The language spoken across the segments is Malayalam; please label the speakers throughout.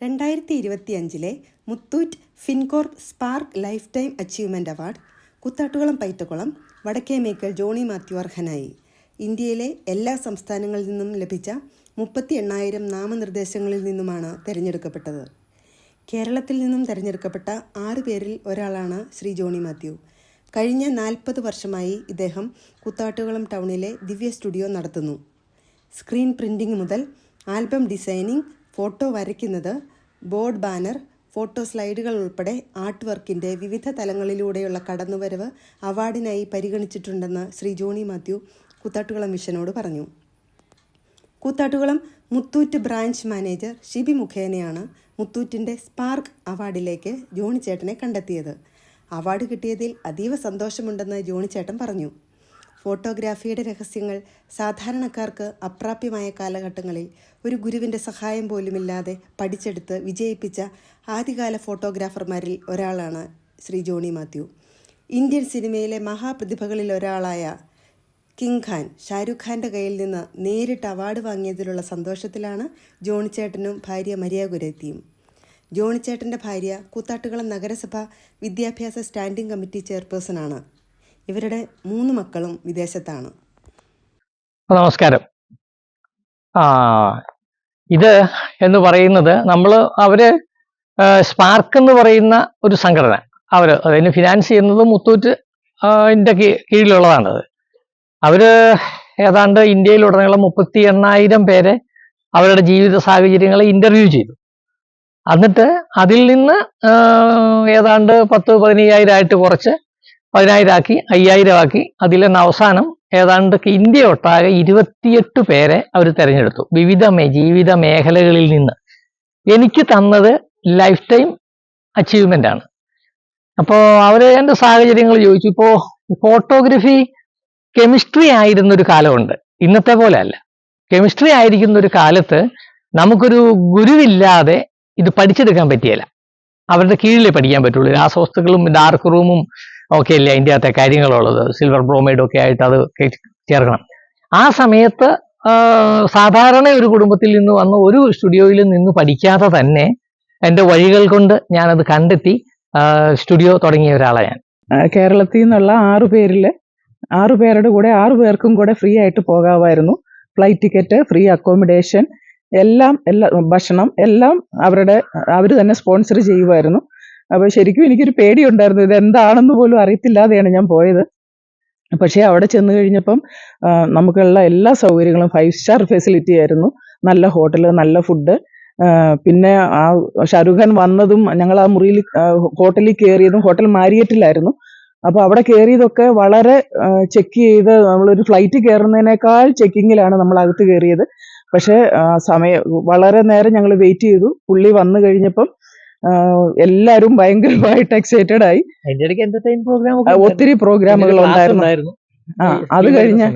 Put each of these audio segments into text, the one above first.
Speaker 1: രണ്ടായിരത്തി ഇരുപത്തി അഞ്ചിലെ Muthoot Fincorp spark lifetime achievement award Koothattukulam Paittakulam Vadakkemekkal Johny Mathew അർഹനായി. ഇന്ത്യയിലെ എല്ലാ സംസ്ഥാനങ്ങളിൽ നിന്നും ലഭിച്ച മുപ്പത്തി എണ്ണായിരം നാമനിർദ്ദേശങ്ങളിൽ നിന്നുമാണ് തിരഞ്ഞെടുക്കപ്പെട്ടത്. കേരളത്തിൽ നിന്നും തിരഞ്ഞെടുക്കപ്പെട്ട ആറ് പേരിൽ ഒരാളാണ് ശ്രീ ജോണി മാത്യു. കഴിഞ്ഞ നാൽപ്പത് വർഷമായി ഇദ്ദേഹം കുത്താട്ടുകുളം ടൗണിലെ ദിവ്യ സ്റ്റുഡിയോ നടത്തുന്നു. സ്ക്രീൻ പ്രിന്റിംഗ് മുതൽ ആൽബം ഡിസൈനിങ് ഫോട്ടോ വരയ്ക്കുന്നത് ബോർഡ് ബാനർ ഫോട്ടോ സ്ലൈഡുകൾ ഉൾപ്പെടെ ആർട്ട് വർക്കിന്റെ വിവിധ തലങ്ങളിലൂടെയുള്ള കടന്നുവരവ് അവാർഡിനായി പരിഗണിച്ചിട്ടുണ്ടെന്ന് ശ്രീ ജോണി മാത്യു കൂത്താട്ടുകുളം മിഷനോട് പറഞ്ഞു. കൂത്താട്ടുകുളം മുത്തൂറ്റ് ബ്രാഞ്ച് മാനേജർ ഷിബി മുഖേനയാണ് മുത്തൂറ്റിന്റെ സ്പാർക്ക് അവാർഡിലേക്ക് ജോണി ചേട്ടനെ കണ്ടെത്തിയത്. അവാർഡ് കിട്ടിയതിൽ അതീവ സന്തോഷമുണ്ടെന്ന് ജോണി ചേട്ടൻ പറഞ്ഞു. ഫോട്ടോഗ്രാഫിയുടെ രഹസ്യങ്ങൾ സാധാരണക്കാർക്ക് അപ്രാപ്യമായ കാലഘട്ടങ്ങളിൽ ഒരു ഗുരുവിന്റെ സഹായം പോലുമില്ലാതെ പഠിച്ചെടുത്ത് വിജയിപ്പിച്ച ആദ്യകാല ഫോട്ടോഗ്രാഫർമാരിൽ ഒരാളാണ് ശ്രീ ജോണി മാത്യു. ഇന്ത്യൻ സിനിമയിലെ മഹാപ്രതിഭകളിൽ ഒരാളായ കിങ് ഖാൻ ഷാരൂഖ് ഖാന്റെ കയ്യിൽ നിന്ന് നേരിട്ട് അവാർഡ് വാങ്ങിയതിലുള്ള സന്തോഷത്തിലാണ് ജോണിച്ചേട്ടനും ഭാര്യ മരിയ ഗുരത്തിയും. ജോണിച്ചേട്ടന്റെ ഭാര്യ കൂത്താട്ടുകുളം നഗരസഭ വിദ്യാഭ്യാസ സ്റ്റാൻഡിംഗ് കമ്മിറ്റി ചെയർപേഴ്സണാണ്. ഇവരുടെ മൂന്ന് മക്കളും വിദേശത്താണ്.
Speaker 2: നമസ്കാരം. ആ ഇത് എന്ന് പറയുന്നത് നമ്മൾ അവർ സ്പാർക്ക് എന്ന് പറയുന്ന ഒരു സംഘടന. അവർ അതിന് ഫിനാൻസ് ചെയ്യുന്നത് മുത്തൂറ്റ് ന്റെ കീഴിലുള്ളതാണത് അവർ ഏതാണ്ട് ഇന്ത്യയിലുടനീളം മുപ്പത്തി എണ്ണായിരം പേരെ അവരുടെ ജീവിത സാഹചര്യങ്ങളെ ഇന്റർവ്യൂ ചെയ്തു. എന്നിട്ട് അതിൽ നിന്ന് ഏതാണ്ട് പത്ത് പതിനയ്യായിരം ആയിട്ട് കുറച്ച് പതിനായിരം ആക്കി അയ്യായിരം ആക്കി അതിൽ നിന്ന് അവസാനം ഏതാണ്ട് ഇന്ത്യ ഒട്ടാകെ ഇരുപത്തിയെട്ട് പേരെ അവർ തിരഞ്ഞെടുത്തു. വിവിധ ജീവിത മേഖലകളിൽ നിന്ന്. എനിക്ക് തന്നത് ലൈഫ് ടൈം അച്ചീവ്മെന്റ് ആണ്. അപ്പോൾ അവർ എന്റെ സാഹചര്യങ്ങൾ ചോദിച്ചു. ഇപ്പോൾ ഫോട്ടോഗ്രഫി കെമിസ്ട്രി ആയിരുന്ന ഒരു കാലമുണ്ട്. ഇന്നത്തെ പോലെ അല്ല. കെമിസ്ട്രി ആയിരിക്കുന്ന ഒരു കാലത്ത് നമുക്കൊരു ഗുരുവില്ലാതെ ഇത് പഠിച്ചെടുക്കാൻ പറ്റിയല്ല അവരുടെ കീഴിലേ പഠിക്കാൻ പറ്റുള്ളൂ. രാസവസ്തുക്കളും ഡാർക്ക് റൂമും ഒക്കെ അല്ലേ അതിന്റെ അകത്തെ കാര്യങ്ങളുള്ളത്. സിൽവർ ബ്രോമൈഡ് ഒക്കെ ആയിട്ട് അത് ചേർക്കണം. ആ സമയത്ത് സാധാരണ ഒരു കുടുംബത്തിൽ നിന്ന് വന്ന് ഒരു സ്റ്റുഡിയോയിൽ നിന്ന് പഠിക്കാതെ തന്നെ എന്റെ വഴികൾ കൊണ്ട് ഞാനത് കണ്ടെത്തി സ്റ്റുഡിയോ തുടങ്ങിയ ഒരാളാണ് ഞാൻ.
Speaker 3: കേരളത്തിൽ നിന്നുള്ള ആറു പേരിൽ ആറു പേരുടെ കൂടെ ആറു പേർക്കും കൂടെ ഫ്രീ ആയിട്ട് പോകാമായിരുന്നു. ഫ്ലൈറ്റ് ടിക്കറ്റ് ഫ്രീ അക്കോമഡേഷൻ എല്ലാം എല്ലാ ഭക്ഷണം എല്ലാം അവരുടെ അവർ തന്നെ സ്പോൺസർ ചെയ്യുമായിരുന്നു. അപ്പോൾ ശരിക്കും എനിക്കൊരു പേടിയുണ്ടായിരുന്നു. ഇത് എന്താണെന്ന് പോലും അറിയത്തില്ലാതെയാണ് ഞാൻ പോയത്. പക്ഷേ അവിടെ ചെന്ന് കഴിഞ്ഞപ്പം നമുക്കുള്ള എല്ലാ സൗകര്യങ്ങളും ഫൈവ് സ്റ്റാർ ഫെസിലിറ്റി ആയിരുന്നു. നല്ല ഹോട്ടൽ നല്ല ഫുഡ് പിന്നെ ആ ഷാരൂഖ് ഖാൻ വന്നതും ഞങ്ങൾ ആ മുറിയിൽ ഹോട്ടലിൽ കയറിയതും ഹോട്ടൽ മാരിയറ്റിലായിരുന്നു. അപ്പോൾ അവിടെ കയറിയതൊക്കെ വളരെ ചെക്ക് ചെയ്ത് നമ്മളൊരു ഫ്ലൈറ്റ് കയറുന്നതിനേക്കാൾ ചെക്കിങ്ങിലാണ് നമ്മൾ അകത്ത് കയറിയത് പക്ഷേ സമയം വളരെ നേരം ഞങ്ങൾ വെയിറ്റ് ചെയ്തു. പുള്ളി വന്നു കഴിഞ്ഞപ്പം എല്ലാവരും ഭയങ്കരമായിട്ട് എക്സൈറ്റഡ് ആയി. ഒത്തിരി പ്രോഗ്രാമുകൾ ഉണ്ടായിരുന്നു. ആ അത് നിങ്ങൾ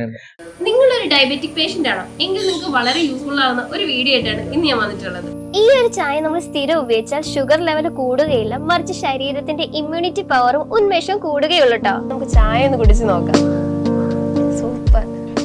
Speaker 4: നിങ്ങളൊരു ഡയബറ്റിക് പേഷ്യന്റ് ആണോ? എങ്കിൽ നിങ്ങൾക്ക് വളരെ യൂസ്ഫുൾ ആവുന്ന ഒരു വീഡിയോ ആയിട്ടാണ് ഇന്ന് ഞാൻ വന്നിട്ടുള്ളത്.
Speaker 5: ഈ ഒരു ചായ നമ്മൾ സ്ഥിരം ഉപയോഗിച്ചാൽ ഷുഗർ ലെവൽ കൂടുകയില്ല മറിച്ച് ശരീരത്തിന്റെ ഇമ്മ്യൂണിറ്റി പവറും ഉന്മേഷവും കൂടുകയുള്ളൂ കേട്ടോ
Speaker 4: നമുക്ക് ചായ ഒന്ന് കുടിച്ച് നോക്കാം.